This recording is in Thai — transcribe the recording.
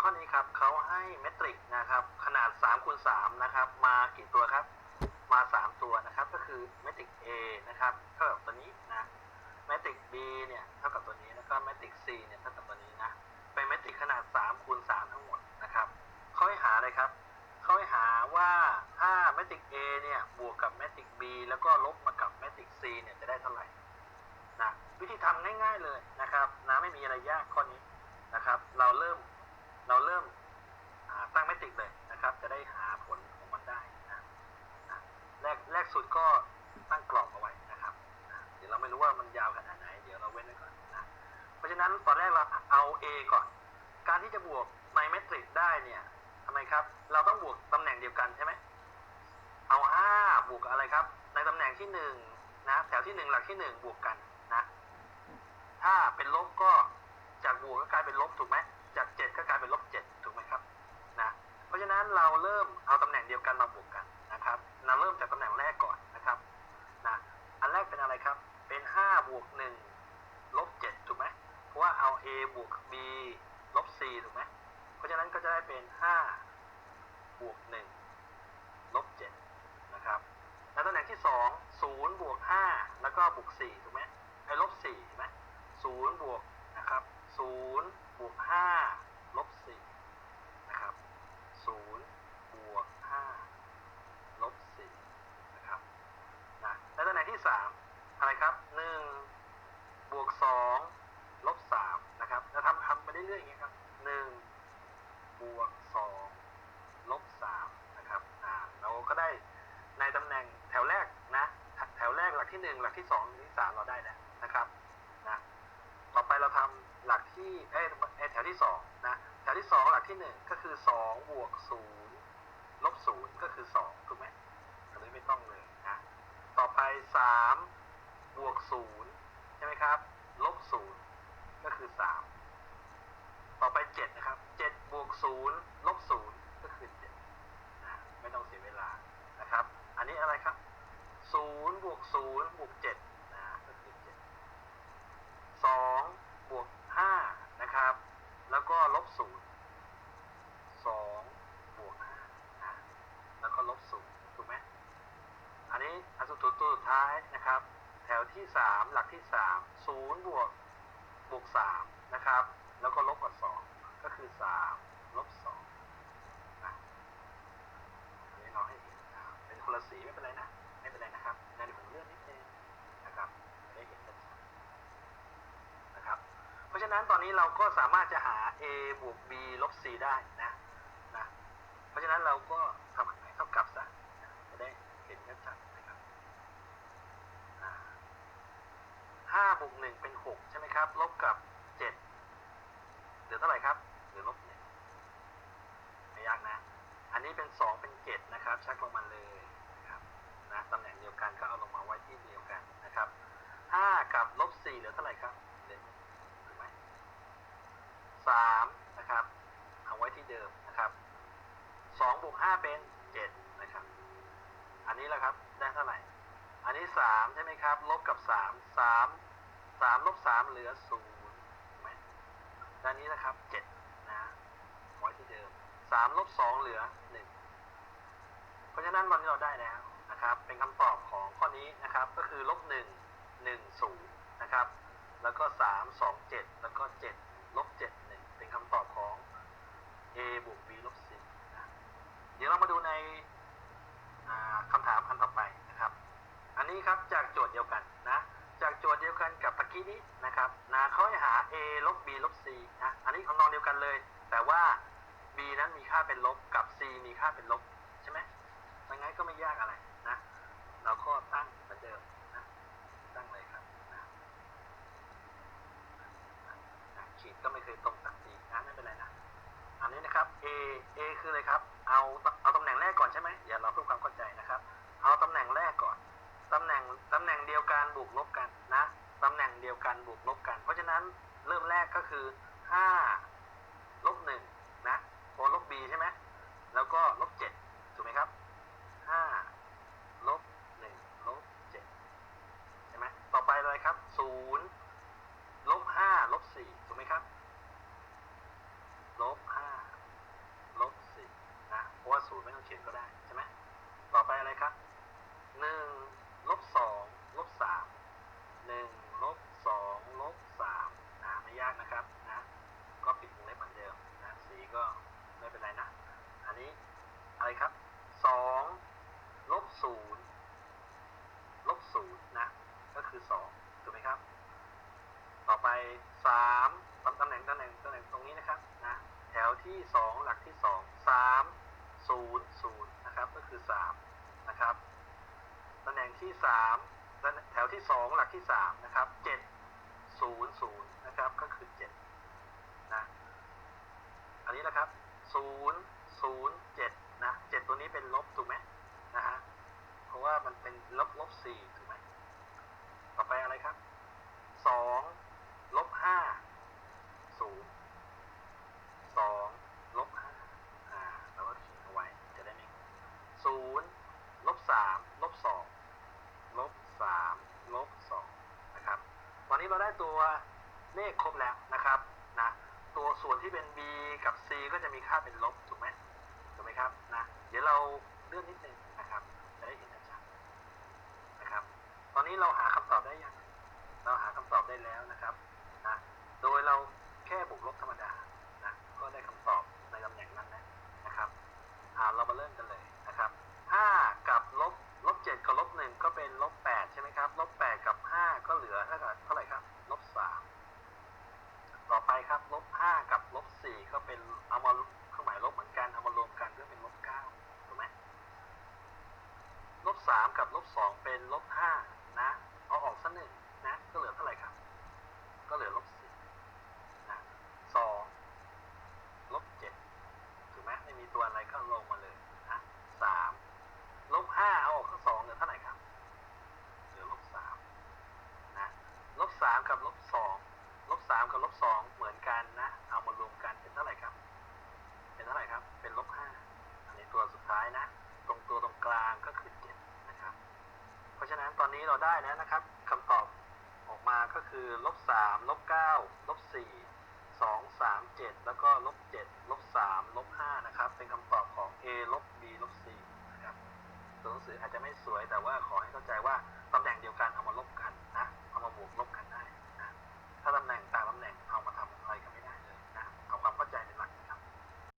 ข้อนี้ครับเขาให้เมตริกนะครับ ขนาด3คูณ3นะครับ มากี่ตัวครับ มา 3 ตัวนะครับ ก็คือเมตริก A นะครับเท่ากับตัวนี้นะเมตริก B เนี่ยเท่ากับตัวนี้แล้วก็เมตริก C เนี่ยเท่ากับตัวนี้นะเป็นเมตริกขนาด3คูณ3ทั้งหมดนะครับเขาให้หาอะไรครับเขาให้หาว่าถ้าเมตริก A เนี่ยบวกกับเมตริก B แล้วก็ลบมากับเมตริก C เนี่ยจะได้เท่าไหร่นะวิธีทำง่าย ๆเลยนะครับนะไม่มีอะไรยาก A ก่อน การที่จะบวกในเมตริกได้เนี่ยทำไมครับ เราต้องบวกตำแหน่งเดียวกันใช่ไหมเอา 5 บวกอะไรครับ ในตำแหน่งที่1นะแถวที่ 1 หลักที่ 1 บวกกันนะถ้าเป็นลบก็จากบวกก็กลายเป็นลบถูกไหมจาก 7 ก็กลายเป็นลบ7ถูกไหมครับนะเพราะฉะนั้นเราเริ่มเอาตำแหน่งเดียวกันมาบวกกัน a บวก b ลบ c ถูกไหมเพราะฉะนั้นก็จะได้เป็น 5 บวก 1 ลบ 7 นะครับแล้วตำแหน่งที่ 2 0 บวก 5 แล้วก็บวก 4 ถูกไหมไอ้ลบ4ถูกไหม0บวกนะครับ0บวก 5ลบ4นะครับ0บวก5ลบ4นะครับ นะ แล้วตำแหน่งที่ 3 อะไรครับ 1 บวก 2 ลบ 3 นะครับ แล้วทำทำไปเรื่อยๆอย่างเงี้ยครับ 1 บวก 2 ลบ 3 นะครับอ่าเราก็ได้ในตำแหน่งแถวแรกนะ แถวแรกหลักที่ 1 หลักที่ 2 หลักที่ 3 เราได้แล้วนะครับ นะ ต่อไปเราทำหลัก ที่เอ้ยเอ้แถวที่2นะแถวที่2หลักที่1ก็คือ2บวก0ลบ0ก็คือ2ถูกไหมอันนี้ไม่ต้องเลยนะต่อไป3บวก0ใช่ไหมครับลบ0ก็คือ3ต่อไป7นะครับ7บวก0ลบ0ก็คือ7นะไม่ต้องเสียเวลานะครับ อันนี้อะไรครับ0บวก0บวก7นะ ก็คือ 7 2 บวก 5 นะครับ แล้วก็ลบ 0 2 บวก 5 นะ แล้วก็ลบ 0 ถูกไหม อันนี้อันสุดตัวสุดท้ายนะครับ แถวที่3หลักที่3 0บวกบวก3นะครับ แล้วก็ลบกับ2ก็คือ3ลบ2นะอันนี้เราให้เห็นนะครับเป็นคนละสีไม่เป็นไรนะ ไม่เป็นไรนะครับในผมเลื่อกนิดนึงนะครับได้เห็นชัดนะครับ เพราะฉะนั้นตอนนี้เราก็สามารถจะหา a บวก b ลบ c ได้นะนะ เพราะฉะนั้นเราก็ทำให้เท่ากับซะนะจะได้เห็นชัดๆนะครับอ่าห้า บวกหนึ่งเป็นหกใช่ไหมครับ ลบกับเจ็ดเหลือเท่าไหร่ครับเหลือลบหนึ่งไม่ยากนะ อันนี้เป็นสองเป็นเจ็ดนะครับ ชักลงมาเลยนะครับนะตำแหน่งเดียวกันก็เอาลงมาไว้ที่เดียวกันนะครับห้ากับลบสี่เหลือเท่าไหร่ครับเหลือหนึ่งถูกไหมสามนะครับ เอาไว้ที่เดิมนะครับสองบวกห้าเป็นเจ็ดนะครับ อันนี้แหละครับได้เท่าไหร่อันนี้สามใช่ไหมครับ ลบกับสาม สามลบสามเหลือศูนย์ด้านนี้นะครับเจ็ดนะไว้ที่เดิมสามลบสองเหลือหนึ่งเพราะฉะนั้นวันนี้เราได้แล้วนะครับ เป็นคำตอบของข้อนี้นะครับ ก็คือลบหนึ่งหนึ่งศูนย์นะครับ แล้วก็สามสองเจ็ดแล้วก็เจ็ดลบเจ็ดหนึ่งเป็นคำตอบของ a บวก b ลบ c นะเดี๋ยวเรามาดูในอ่าคำถามอันต่อไปนะครับ อันนี้ครับจากโจทย์เดียวกัน กี้นี้นะครับนะเขาให้หา a ลบ b ลบ c นะอันนี้ของนองเดียวกันเลย แต่ว่า b นั้นมีค่าเป็นลบกับ c มีค่าเป็นลบใช่ไหมดังนั้นก็ไม่ยากอะไรนะ เราก็ตั้งเหมือนเดิมนะตั้งเลยครับนะนะขีดก็ไม่เคยตรงสักทีนะไม่เป็นไรนะอันนี้นะครับ a a คืออะไรครับ บวกลบกัน เพราะฉะนั้นเริ่มแรกก็คือูนย์นะ ก็คือสองถูกไหมครับ ต่อไปสามตำตำแหน่งตำแหน่งตำแหน่งตรงนี้นะครับนะแถวที่สองหลักที่สองสามศูนย์ศูนย์นะครับ ก็คือสามนะครับตำแหน่งที่สามแถวที่สองหลักที่สามนะครับเจ็ดศูนย์ศูนย์นะครับก็คือเจ็ดนะอันนี้นะครับศูนย์ศูนย์เจ็ดนะเจ็ดตัวนี้เป็นลบถูกไหมนะฮะเพราะว่ามันเป็นลบลบสี่ถูก ศูนย์ลบสามลบสองลบสามลบสองนะครับตอนนี้เราได้ตัวเลขครบแล้วนะครับนะตัวส่วนที่เป็น b กับ c ก็จะมีค่าเป็นลบถูกไหมถูกไหมครับนะเดี๋ยวเราเลื่อนนิดนึงนะครับจะได้เห็นชัดๆนะครับ ตอนนี้เราหาคำตอบได้ยังเราหาคำตอบได้แล้วนะครับนะโดยเราแค่บวกลบธรรมดานะก็ได้คำตอบในตำแหน่งนั้นนะนะครับเรามาเริ่มกันเลยนะครับ5กับลบลบ7กับลบ1ก็เป็นลบ8ใช่ไหมครับลบ8กับ 5 ก็เหลือเท่ากับเท่าไหร่ครับลบ3ต่อไปครับลบ5กับลบ4ก็เป็นเอามาเครื่องหมายลบเหมือนกันเอามารวมกันก็เป็นลบ9ถูกไหม ลบ3กับลบ2เป็นลบ5นะเอาออกสักหนึ่ง นะก็เหลือเท่าไหร่ครับ ก็เหลือลบสี่นะสองลบเจ็ดถูกไหมไม่มีตัวอะไรก็ลงมาเลยนะสามลบห้าเอาออกข้างสองเหลือเท่าไหร่ครับ เหลือลบสามนะลบสามกับลบสองลบสามกับลบสองเหมือนกันนะ เอามารวมกันเป็นเท่าไหร่ครับ เป็นเท่าไหร่ครับ เป็นลบห้าอันนี้ตัวสุดท้ายนะ ตรงตัวตรงกลางก็คือเจ็ดนะครับ เพราะฉะนั้นตอนนี้เรา ได้แล้วนะครับคำตอบออกมาก็คือลบสามลบเก้าลบสี่สองสามเจ็ดแล้วก็ลบเจ็ดลบสามลบห้านะครับ เป็นคำตอบของ a ลบ b ลบ c นะครับตัวหนังสืออาจจะไม่สวยแต่ว่าขอให้เข้าใจว่าตำแหน่งเดียวกันเอามาลบกันนะ